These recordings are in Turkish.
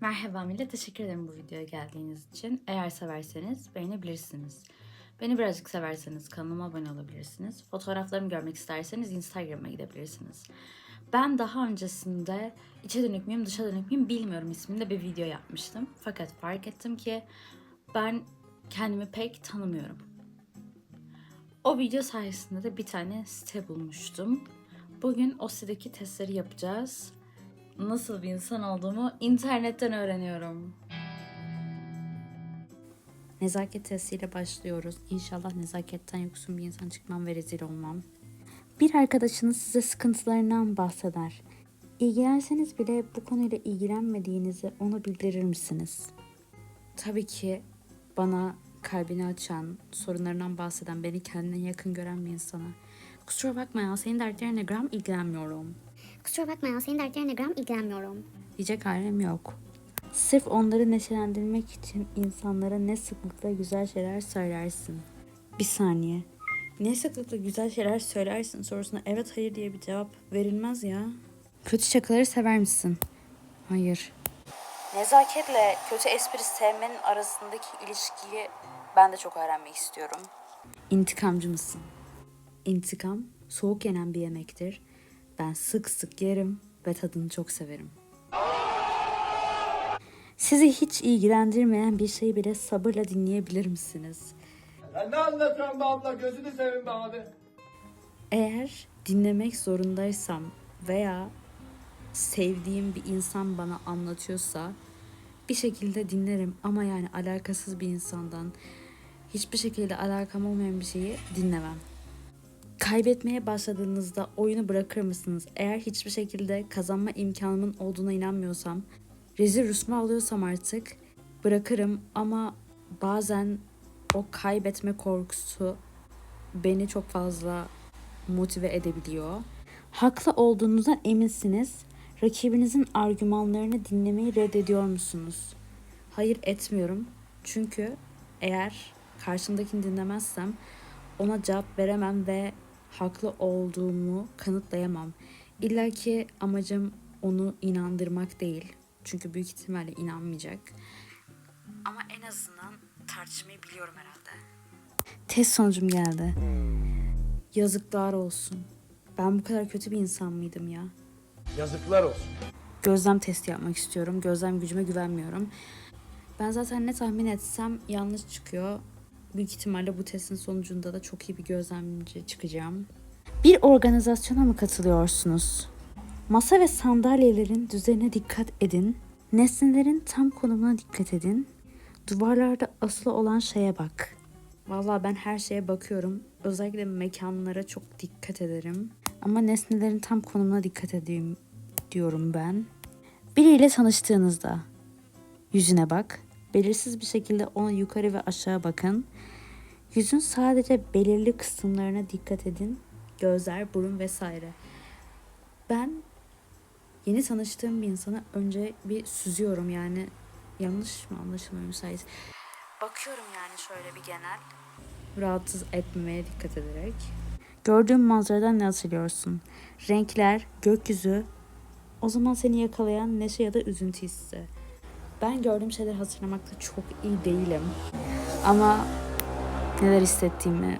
Merhaba millet, teşekkür ederim bu videoya geldiğiniz için. Eğer severseniz beğenebilirsiniz. Beni birazcık severseniz kanalıma abone olabilirsiniz. Fotoğraflarımı görmek isterseniz Instagram'a gidebilirsiniz. Ben daha öncesinde içe dönük müyüm, dışa dönük müyüm bilmiyorum isminde bir video yapmıştım. Fakat fark ettim ki ben kendimi pek tanımıyorum. O video sayesinde de bir tane site bulmuştum. Bugün o sitedeki testleri yapacağız nasıl bir insan olduğumu internetten öğreniyorum. Nezaket testiyle başlıyoruz. İnşallah nezaketten yoksun bir insan çıkmam ve rezil olmam. Bir arkadaşınız size sıkıntılarından bahseder. İlgilenseniz bile bu konuyla ilgilenmediğinizi ona bildirir misiniz? Tabii ki bana kalbini açan, sorunlarından bahseden, beni kendine yakın gören bir insana. Kusura bakma ya senin dertlerine gram ilgilenmiyorum. Kusura bakma ya senin dertlerine gram ilgilenmiyorum. Diyecek halim yok. Sırf onları neşelendirmek için insanlara ne sıklıkla güzel şeyler söylersin. Bir saniye. Ne sıklıkla güzel şeyler söylersin sorusuna evet hayır diye bir cevap verilmez ya. Kötü şakaları sever misin? Hayır. Nezaketle kötü espri sevmenin arasındaki ilişkiyi ben de çok öğrenmek istiyorum. İntikamcı mısın? İntikam soğuk yenen bir yemektir. Ben sık sık yerim ve tadını çok severim. Sizi hiç ilgilendirmeyen bir şeyi bile sabırla dinleyebilir misiniz? Sen ne anlatıyorsun be abla? Gözünü seveyim be abi. Eğer dinlemek zorundaysam veya sevdiğim bir insan bana anlatıyorsa bir şekilde dinlerim ama yani alakasız bir insandan hiçbir şekilde alakam olmayan bir şeyi dinlemem. Kaybetmeye başladığınızda oyunu bırakır mısınız? Eğer hiçbir şekilde kazanma imkanımın olduğuna inanmıyorsam, rezil rüsva alıyorsam artık bırakırım ama bazen o kaybetme korkusu beni çok fazla motive edebiliyor. Haklı olduğunuzdan eminsiniz. Rakibinizin argümanlarını dinlemeyi reddediyor musunuz? Hayır etmiyorum. Çünkü eğer karşımdakini dinlemezsem ona cevap veremem ve haklı olduğumu kanıtlayamam. İlla ki amacım onu inandırmak değil. Çünkü büyük ihtimalle inanmayacak. Ama en azından tartışmayı biliyorum herhalde. Test sonucum geldi. Yazıklar olsun. Ben bu kadar kötü bir insan mıydım ya? Yazıklar olsun. Gözlem testi yapmak istiyorum. Gözlem gücüme güvenmiyorum. Ben zaten ne tahmin etsem yanlış çıkıyor. Büyük ihtimalle bu testin sonucunda da çok iyi bir gözlemci çıkacağım. Bir organizasyona mı katılıyorsunuz? Masa ve sandalyelerin düzenine dikkat edin. Nesnelerin tam konumuna dikkat edin. Duvarlarda asılı olan şeye bak. Vallahi ben her şeye bakıyorum. Özellikle mekanlara çok dikkat ederim. Ama nesnelerin tam konumuna dikkat edeyim diyorum ben. Biriyle tanıştığınızda yüzüne bak. Belirsiz bir şekilde ona yukarı ve aşağı bakın. Yüzün sadece belirli kısımlarına dikkat edin. Gözler, burun vesaire. Ben yeni tanıştığım bir insana önce bir süzüyorum yani yanlış mı anlaşılmıyor müsait. Bakıyorum yani şöyle bir genel. Rahatsız etmemeye dikkat ederek. Gördüğün manzaradan ne hatırlıyorsun? Renkler, gökyüzü. O zaman seni yakalayan neşe ya da üzüntü hissi. Ben gördüğüm şeyleri hatırlamakta çok iyi değilim. Ama Neler hissettiğimi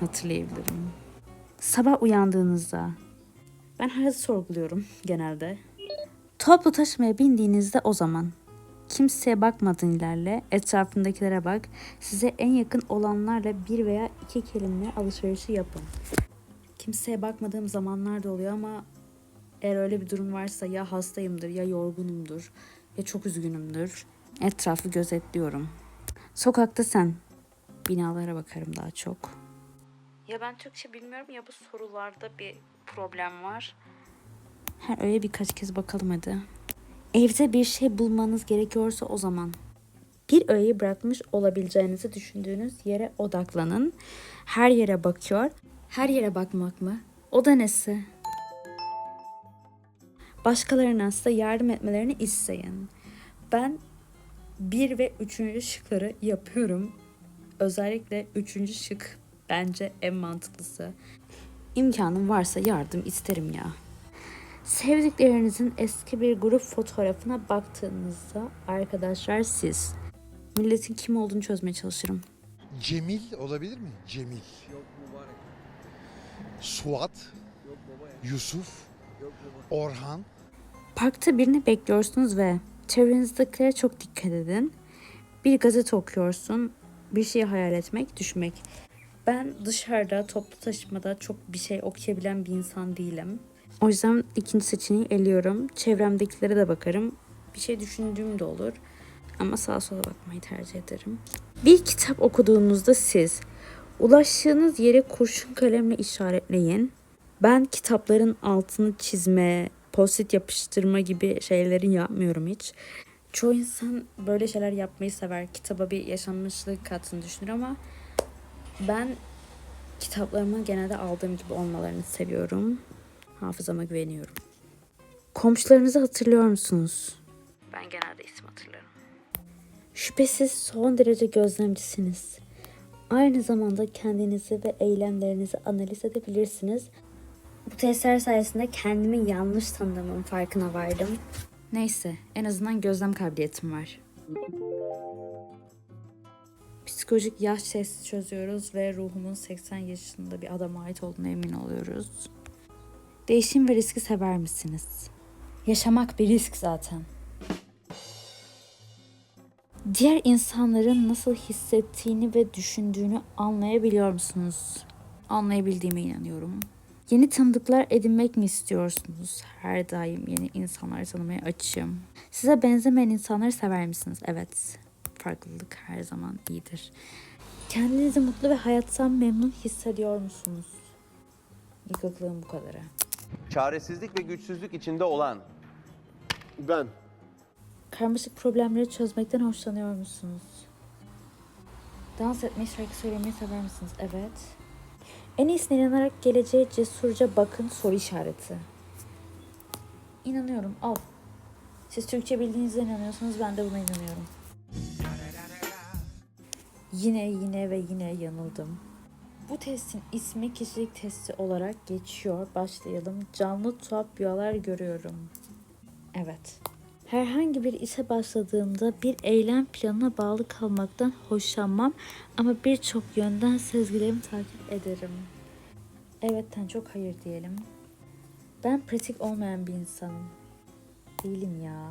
hatırlayabilirim. sabah uyandığınızda Ben hayatı sorguluyorum genelde. Toplu taşımaya bindiğinizde o zaman kimseye bakmadan ilerle, etrafındakilere bak. Size en yakın olanlarla bir veya iki kelime alışverişi yapın. Kimseye bakmadığım zamanlar da oluyor ama eğer öyle bir durum varsa ya hastayımdır ya yorgunumdur ya çok üzgünümdür. Etrafı gözetliyorum. Sokakta sen. Binalara bakarım daha çok. Ya ben Türkçe bilmiyorum ya bu sorularda bir problem var. Her öyle birkaç kez bakalım hadi. Evde bir şey bulmanız gerekiyorsa o zaman. Bir öğeyi bırakmış olabileceğinizi düşündüğünüz yere odaklanın. Her yere bakıyor. Her yere bakmak mı? O da nesi? Başkalarına size yardım etmelerini isteyin. Ben bir ve üçüncü şıkları yapıyorum. Özellikle üçüncü şık bence en mantıklısı. İmkanım varsa yardım isterim ya. Sevdiklerinizin eski bir grup fotoğrafına baktığınızda arkadaşlar siz. Milletin kim olduğunu çözmeye çalışırım. Cemil olabilir mi? Cemil. Yok mübarek. Suat, Yok baba ya. Yusuf. Orhan. Parkta birini bekliyorsunuz ve çevrenizdekilere çok dikkat edin. Bir gazete okuyorsun, bir şeyi hayal etmek, düşmek. Ben dışarıda toplu taşımada çok bir şey okuyabilen bir insan değilim. O yüzden ikinci seçeneği eliyorum. Çevremdekilere de bakarım. Bir şey düşündüğüm de olur. Ama sağa sola bakmayı tercih ederim. Bir kitap okuduğunuzda siz ulaştığınız yere kurşun kalemle işaretleyin. Ben kitapların altını çizme, post-it yapıştırma gibi şeyleri yapmıyorum hiç. Çoğu insan böyle şeyler yapmayı sever. Kitaba bir yaşanmışlık kattığını düşünür ama ben kitaplarımı genelde aldığım gibi olmalarını seviyorum. Hafızama güveniyorum. Komşularınızı hatırlıyor musunuz? Ben genelde isim hatırlarım. Şüphesiz son derece gözlemcisiniz. Aynı zamanda kendinizi ve eylemlerinizi analiz edebilirsiniz. Bu testler sayesinde kendimi yanlış tanıdığımın farkına vardım. Neyse, en azından gözlem kabiliyetim var. Psikolojik yaş testi çözüyoruz ve ruhumun 80 yaşında bir adama ait olduğuna emin oluyoruz. Değişim ve riski sever misiniz? Yaşamak bir risk zaten. Diğer insanların nasıl hissettiğini ve düşündüğünü anlayabiliyor musunuz? Anlayabildiğime inanıyorum. Yeni tanıdıklar edinmek mi istiyorsunuz? Her daim yeni insanlar tanımaya açığım. Size benzemeyen insanları sever misiniz? Evet. Farklılık her zaman iyidir. Kendinizi mutlu ve hayattan memnun hissediyor musunuz? Yıkıklığım bu kadarı. çaresizlik ve güçsüzlük içinde olan Ben. Karmaşık problemleri çözmekten hoşlanıyor musunuz? Dans etmeyi, şarkı söylemeyi sever misiniz? Evet. En iyisine inanarak geleceğe cesurca bakın soru işareti. İnanıyorum. Al. Siz Türkçe bildiğinize inanıyorsanız ben de buna inanıyorum. Yine yine ve yine yanıldım. Bu testin ismi kişilik testi olarak geçiyor. Başlayalım. Canlı tuhaf rüyalar görüyorum. Evet. Herhangi bir işe başladığımda bir eylem planına bağlı kalmaktan hoşlanmam ama birçok yönden sezgilerimi takip ederim. Evetten çok hayır diyelim. Ben pratik olmayan bir insanım. Değilim ya.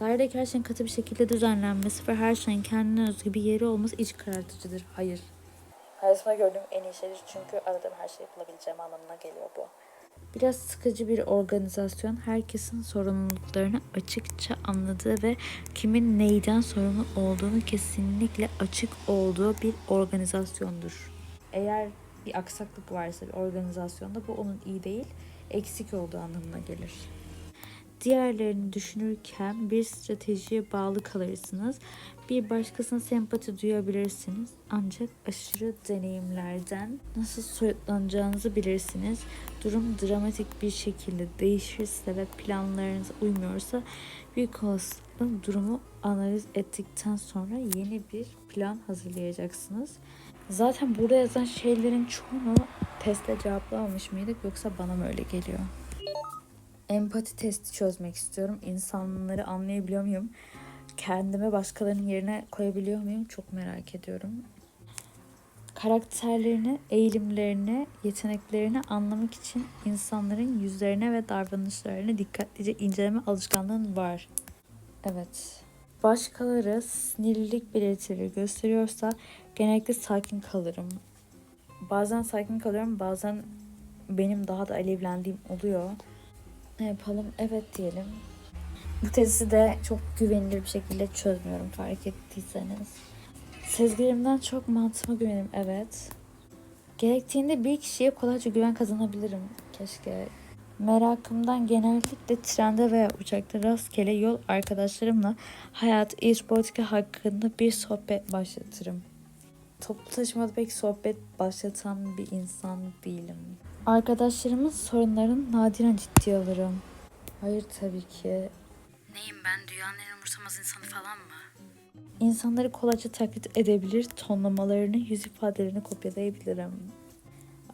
Dairedeki her şeyin katı bir şekilde düzenlenmesi ve her şeyin kendine özgü bir yeri olması iç karartıcıdır. Hayır. Hayatımda gördüğüm en iyi şeydir çünkü aradığım her şeyi bulabileceğim anlamına geliyor bu. Biraz sıkıcı bir organizasyon herkesin sorumluluklarını açıkça anladığı ve kimin neyden sorumlu olduğunu kesinlikle açık olduğu bir organizasyondur. Eğer bir aksaklık varsa bir organizasyonda bu onun iyi değil, eksik olduğu anlamına gelir. Diğerlerini düşünürken bir stratejiye bağlı kalırsınız. Bir başkasına sempati duyabilirsiniz. Ancak aşırı deneyimlerden nasıl soyutlanacağınızı bilirsiniz. Durum dramatik bir şekilde değişirse ve planlarınıza uymuyorsa büyük olasılıkla durumu analiz ettikten sonra yeni bir plan hazırlayacaksınız. Zaten burada yazan şeylerin çoğunu testle cevaplamamış mıydık yoksa bana mı öyle geliyor? Empati testi çözmek istiyorum. İnsanları anlayabiliyor muyum? Kendimi başkalarının yerine koyabiliyor muyum? Çok merak ediyorum. Karakterlerini, eğilimlerini, yeteneklerini anlamak için insanların yüzlerine ve davranışlarını dikkatlice inceleme alışkanlığın var. Evet. Başkaları sinirlilik belirtileri gösteriyorsa genellikle sakin kalırım. Bazen sakin kalıyorum, bazen benim daha da alevlendiğim oluyor. Ne yapalım? Evet diyelim. Bu testi de çok güvenilir bir şekilde çözmüyorum fark ettiyseniz. Sezgilerimden çok mantığıma güvenim evet. Gerektiğinde bir kişiye kolayca güven kazanabilirim. Keşke. Merakımdan genellikle trende veya uçakta rastgele yol arkadaşlarımla hayat, iş, politika hakkında bir sohbet başlatırım. Toplu taşımada pek sohbet başlatan bir insan değilim. Arkadaşlarımın sorunlarını nadiren ciddiye alırım. Hayır tabii ki. Neyim ben dünyanın en umursamaz insanı falan mı? İnsanları kolayca taklit edebilir, tonlamalarını, yüz ifadelerini kopyalayabilirim.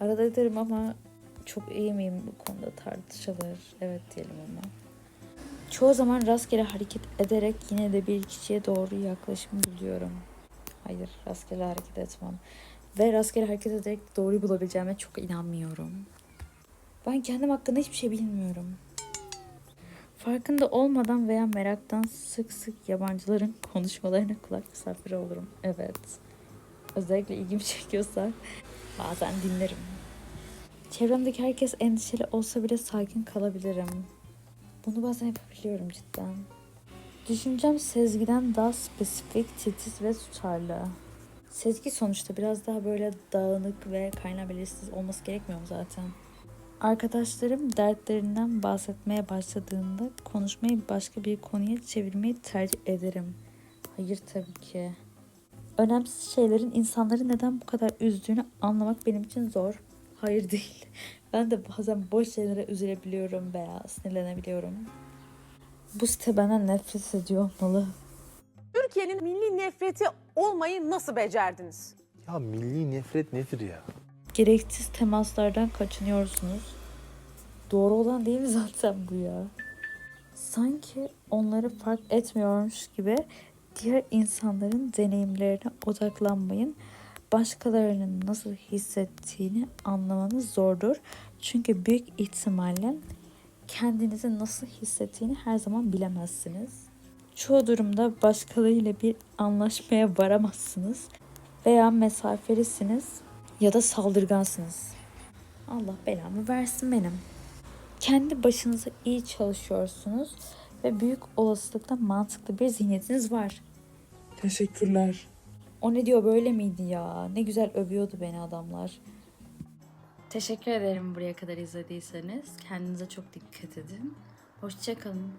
Arada ederim ama çok iyi miyim bu konuda tartışılır. Evet diyelim ama. Çoğu zaman rastgele hareket ederek yine de bir kişiye doğru yaklaşım buluyorum. Hayır, rastgele hareket etmem. Ve rastgele hareket ederek doğruyu bulabileceğime çok inanmıyorum. Ben kendim hakkında hiçbir şey bilmiyorum. Farkında olmadan veya meraktan sık sık yabancıların konuşmalarına kulak misafiri olurum. Evet. Özellikle ilgimi çekiyorsa bazen dinlerim. Çevremdeki herkes endişeli olsa bile sakin kalabilirim. Bunu bazen yapabiliyorum cidden. Düşüncem sezgiden daha spesifik, titiz ve tutarlı. Sezgi sonuçta biraz daha böyle dağınık ve kaynağı belirsiz olması gerekmiyor mu zaten? Arkadaşlarım dertlerinden bahsetmeye başladığında konuşmayı başka bir konuya çevirmeyi tercih ederim. Hayır tabii ki. Önemsiz şeylerin insanları neden bu kadar üzdüğünü anlamak benim için zor. Hayır değil. Ben de bazen boş şeylere üzülebiliyorum veya sinirlenebiliyorum. Bu site benden nefret ediyor olmalı. Türkiye'nin milli nefreti olmayı nasıl becerdiniz? Ya milli nefret nedir ya? Gereksiz temaslardan kaçınıyorsunuz. Doğru olan değil mi zaten bu ya? Sanki onları fark etmiyormuş gibi diğer insanların deneyimlerine odaklanmayın. Başkalarının nasıl hissettiğini anlamanız zordur. Çünkü büyük ihtimalle kendinizi nasıl hissettiğini her zaman bilemezsiniz. Çoğu durumda başkalarıyla bir anlaşmaya varamazsınız veya mesafelisiniz ya da saldırgansınız. Allah belamı versin benim. Kendi başınıza iyi çalışıyorsunuz ve büyük olasılıkla mantıklı bir zihniyetiniz var. Teşekkürler. O ne diyor böyle miydi ya? Ne güzel övüyordu beni adamlar. Teşekkür ederim buraya kadar izlediyseniz. Kendinize çok dikkat edin. Hoşçakalın.